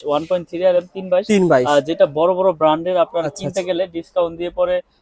One point three আর তিন বাইশ তিন বাইশ আহ, যেটা বড় বড় ব্র্যান্ডের আপনারা আচ্ছা, কিনতে আচ্ছা। গেলে ডিসকাউন্ট দিয়ে পরে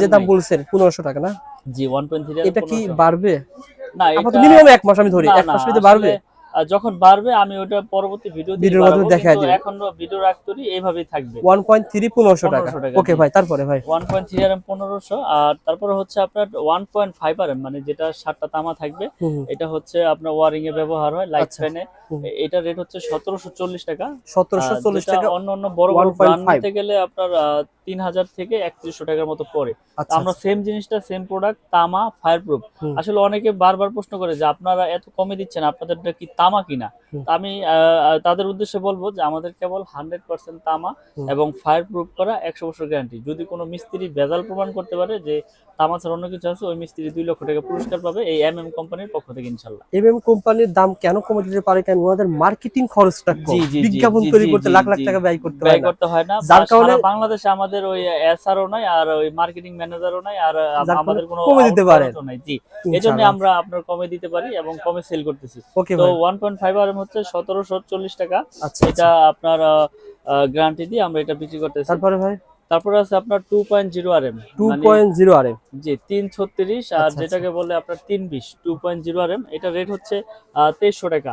যে দাম। বলছেন পনেরোশো টাকা না জি ওয়ান পয়েন্ট থ্রি এটা কি বাড়বে না এটা- মিনিমাম এক মাস আমি ধরি এক মাস ভিতরে বাড়বে যখন বাড়বে আমি ওটা পরবর্তী ভিডিও ভিডিওর মাধ্যমে দিবেন। এখন ভিডিও রাখতেই এইভাবেই থাকবে ওয়ান পয়েন্ট থ্রি পনেরোশো টাকা 1500 টাকা, ওকে ভাই তারপরে ভাই ওয়ান পয়েন্ট থ্রি আর তারপরে হচ্ছে আপনার ওয়ান পয়েন্ট ফাইভ আর মানে যেটা সাতটা তামা থাকবে। এটা হচ্ছে আপনার ওয়ারিং এ ব্যবহার হয় লাইট আচ্ছা। ফ্যানে। এটা রেট হচ্ছে সতেরোশো চল্লিশ টাকা। সতেরোশো চল্লিশ টাকা অন্য অন্য বড় বড় ব্র্যান্ড নিতে গেলে আপনার তিন হাজার থেকে একত্রিশশো টাকার মতো পড়ে। আচ্ছা আমরা সেম জিনিসটা সেম প্রোডাক্ট তামা ফায়ার প্রুফ আসলে অনেকে বারবার প্রশ্ন করে যে আপনারা এত কমে দিচ্ছেন আপনাদেরটা কি তামা কিনা? আমি তাদের উদ্দেশ্যে বলব যে আমাদের কেবল হান্ড্রেড পার্সেন্ট তামা এবং ফায়ার প্রুফ করা একশো বছর গ্যারান্টি যদি কোনো মিস্ত্রি ভেজাল প্রমাণ করতে পারে যে তামা ছাড়া অন্য কিছু আছে ওই মিস্ত্রি দুই লক্ষ টাকা পুরস্কার পাবে এই এম এম কোম্পানির পক্ষ থেকে ইনশাল্লাহ এমএম কোম্পানির দাম কেন কমে দিতে পারে কেন? ওনাদের মার্কেটিং খরচটা কম। বিজ্ঞাপন তৈরি করতে লাখ লাখ টাকা ব্যয় করতে হয় করতে হয় না। যার কারণে- বাংলাদেশে আমাদের ওই এসআরও নাই আর ওই মার্কেটিং ম্যানেজারও নাই আর আমাদের কোনো কমে দিতে জি এই আমরা আপনার কমে দিতে পারি এবং কমে সেল করতেছি। তো ভাই। ওয়ান পয়েন্ট ফাইভ আর হচ্ছে সতেরোশো চল্লিশ টাকা। আচ্ছা এটা আপনার গ্যারান্টি দিয়ে আমরা এটা বিক্রি করতেছি। তারপরে ভাই? তারপরে আছে আপনার two point zero R M two point zero জি তিন ছত্রিশ আর আচ্ছা, যেটাকে বলে আপনার তিন বিশ two point zero R M এটা রেট হচ্ছে তেইশশো টাকা।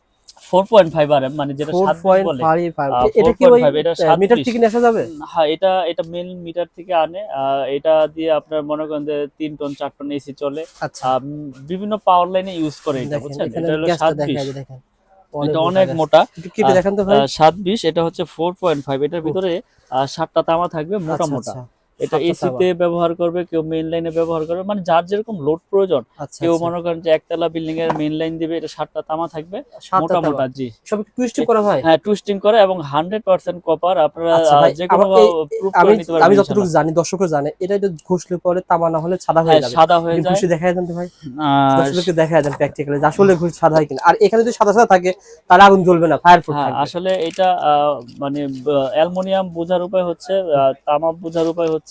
আর মানে যেটা বলে। এটা কি ওই 4.5 এটা সাত মিটার থেকে নিয়ে যাবে? হ্যাঁ এটা এটা মেন মিটার থেকে আনে। এটা দিয়ে আপনার মনে করেন যে টন টন এসি চলে। আচ্ছা। বিভিন্ন পাওয়ার লাইনে ইউজ করে এটা বুঝছেন? হলো অনেক মোটা কেটে দেখান তো ভাই। আহ, সাত বিশ এটা হচ্ছে ফোর পয়েন্ট ফাইভ এটার ভিতরে সাতটা তামা থাকবে মোটা আচ্ছা, মোটা। আচ্ছা, এটা এসিতে ব্যবহার করবে কেউ মেইন লাইনে ব্যবহার করবে। মানে যার যেরকম লোড প্রয়োজন আচ্ছা কেউ আচ্ছা। মনে করেন যে একতলা বিল্ডিং এর মেইন লাইন দিবে এটা সাতটা তামা থাকবে। মোটা মোটা জি। সব টুইস্টিং করা হয়? হ্যাঁ টুইস্টিং করে এবং হান্ড্রেড পার্সেন্ট কপার আপনারা আচ্ছা যে কোনো প্রুফ আমি করে নিতে পারবেন আমি যতটুকু জানি দর্শকও জানে এটা একটু ঘষলে পরে তামা না হলে সাদা হয়ে হ্যাঁ যাবে। সাদা হয়ে যায়। ঘষে দেখা দেন তো ভাই। দর্শককে দেখা দেন প্র্যাকটিক্যালি আসলে ঘুষ সাদা হয় কিনা। আর এখানে যদি সাদা সাদা থাকে তাহলে আগুন জ্বলবে না ফায়ার প্রুফ হ্যাঁ থাকবে। আসলে এটা আহ, মানে অ্যালুমিনিয়াম বোঝার উপায় হচ্ছে তামা বোঝার উপায় হচ্ছে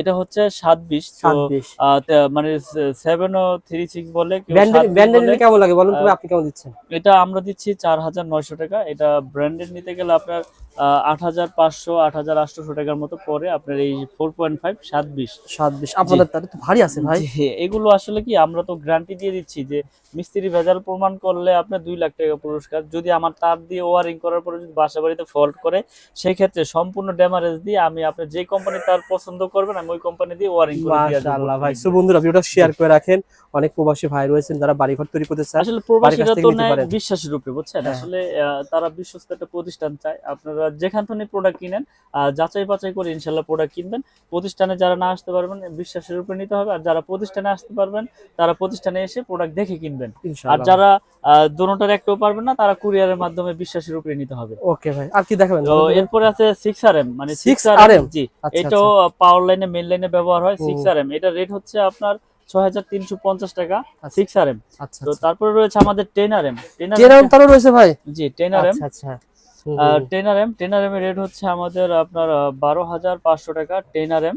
এটা হচ্ছে সাত বিশ মানে সেভেন ও থ্রি সিক্স বলে কেউ ব্যান্ডেড 7 ব্যান্ডেড বলে। কেমন লাগে বলুন আপনি কেমন দিচ্ছেন? এটা আমরা দিচ্ছি চার হাজার নয়শো টাকা। এটা ব্র্যান্ডেড নিতে গেলে আপনার আট হাজার পাঁচশো আট হাজার আটশোশো টাকার মতো পরে আপনার এই ফোর পয়েন্ট ফাইভ সাত বিশ। সাত বিশ। আপনাদের তাহলে তো ভারী আছে ভাই। এগুলো আসলে কি আমরা তো গ্যারান্টি দিয়ে দিচ্ছি যে মিস্ত্রি ভেজাল প্রমাণ করলে আপনার দুই লাখ টাকা পুরস্কার। যদি আমার তার দিয়ে ওয়ারিং করার পরে যদি বাসা বাড়িতে ফল্ট করে সেই ক্ষেত্রে সম্পূর্ণ ড্যামারেজ দিয়ে আমি আপনার যে কোম্পানি তার পছন্দ করবেন আমি ওই কোম্পানি দিয়ে ওয়ারিং করে দিয়ে মাশাআল্লাহ ভাই। সো বন্ধুরা ভিডিওটা শেয়ার করে রাখেন। অনেক প্রবাসী ভাই রয়েছেন যারা বাড়িঘর তৈরি করতে চায় আসলে প্রবাসীরা তো নিতে বিশ্বাসের উপরে বুঝছেন? হ্যাঁ। আসলে তারা বিশ্বস্ত একটা প্রতিষ্ঠান চায়। আপনারা যেখান থেকে প্রোডাক্ট কিনেন যাচাই বাছাই করে ইনশাল্লাহ প্রোডাক্ট কিনবেন। প্রতিষ্ঠানে যারা না আসতে পারবেন বিশ্বাসের নিতে হবে। আর যারা প্রতিষ্ঠানে আসতে পারবেন তারা প্রতিষ্ঠানে এসে প্রোডাক্ট দেখে কিনবেন। আর যারা দোনোটার একটাও পারবেন না তারা কুরিয়ারের মাধ্যমে বিশ্বাসের উপরে নিতে হবে। ওকে ভাই আর কি দেখাবেন? তো এরপরে আছে সিক্স আর এম মানে 6 সিক্স আর এম জি। আচ্ছা, এটাও পাওয়ার লাইনে মেন লাইনে ব্যবহার হয়। সিক্স আর এম এটা রেট হচ্ছে আপনার ছয় হাজার তিনশো পঞ্চাশ টাকা আচ্ছা। সিক্স আর এম আচ্ছা তো তারপরে রয়েছে আমাদের টেন আর এম টেন তারও রয়েছে ভাই? জি টেন আর এম আচ্ছা আচ্ছা। Ten R M ten R M এর রেট হচ্ছে আমাদের আপনার বারো হাজার পাঁচশো টাকা টেন আর এম।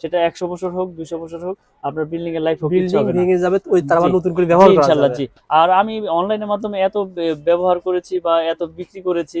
সেটা একশো বছর হোক দুইশো বছর হোক আপনার বিল্ডিং এর লাইফ হোক বিল্ডিং ভেঙে যাবে ওই তার নতুন করে ব্যবহার করা জি। আর আমি অনলাইনের মাধ্যমে এত ব্যবহার করেছি বা এত বিক্রি করেছি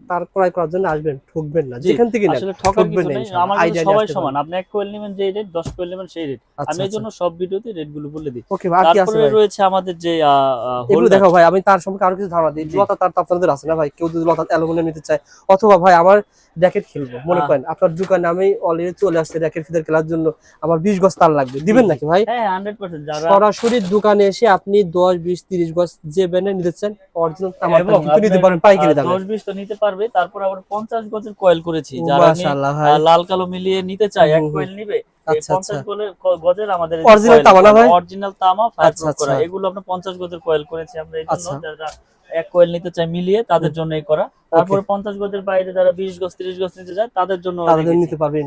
তার ক্রয় করার জন্য আসবেন ঠকবেন না। যেখান থেকে ঠকবেন না সবাই সমান। আপনি এক কোয়েল নেবেন যে রেট দশ কোয়েল নেবেন সেই রেট আচ্ছা, আমি জন্য সব ভিডিওতে রেটগুলো বলে দিই। ওকে ভাই আর কি আছে তারপরে রয়েছে আমাদের যে এগুলো দেখো ভাই আমি তার সম্পর্কে আরও কিছু ধারণা দিই। লতা তার তো আপনাদের আছে না ভাই? কেউ যদি লতা অ্যালুমিনিয়াম নিতে চায় অথবা ভাই আমার র্যাকেট খেলব মনে করেন আপনার দোকানে আমি অলরেডি চলে আসছে র্যাকেট ফিদার খেলার জন্য আমার বিশ গজ তার লাগবে। দিবেন নাকি ভাই? হ্যাঁ হান্ড্রেড পার্সেন্ট যারা সরাসরি দোকানে এসে আপনি দশ বিশ তিরিশ গজ যে ব্যানে নিতে চান অরিজিনাল তামার নিতে পারেন পাইকারি দামে। দশ বিশ তো নিতে পারবে তারপর আবার পঞ্চাশ গজের কয়েল করেছি যারা লাল কালো মিলিয়ে নিতে চায় এক। কয়েল নিবে আচ্ছা, আচ্ছা। অরিজিনাল তামা ফায়ার আচ্ছা, প্রুফ করা আচ্ছা। এগুলো আমরা পঞ্চাশ গজের কয়েল করেছি আমরা এই জন্য আচ্ছা। যারা এক কয়েল নিতে চাই মিলিয়ে তাদের জন্য এই করা তারপরে পঞ্চাশ গজের বাইরে যারা বিশ গজ ত্রিশ গজ নিতে চায় তাদের জন্য নিতে পারবেন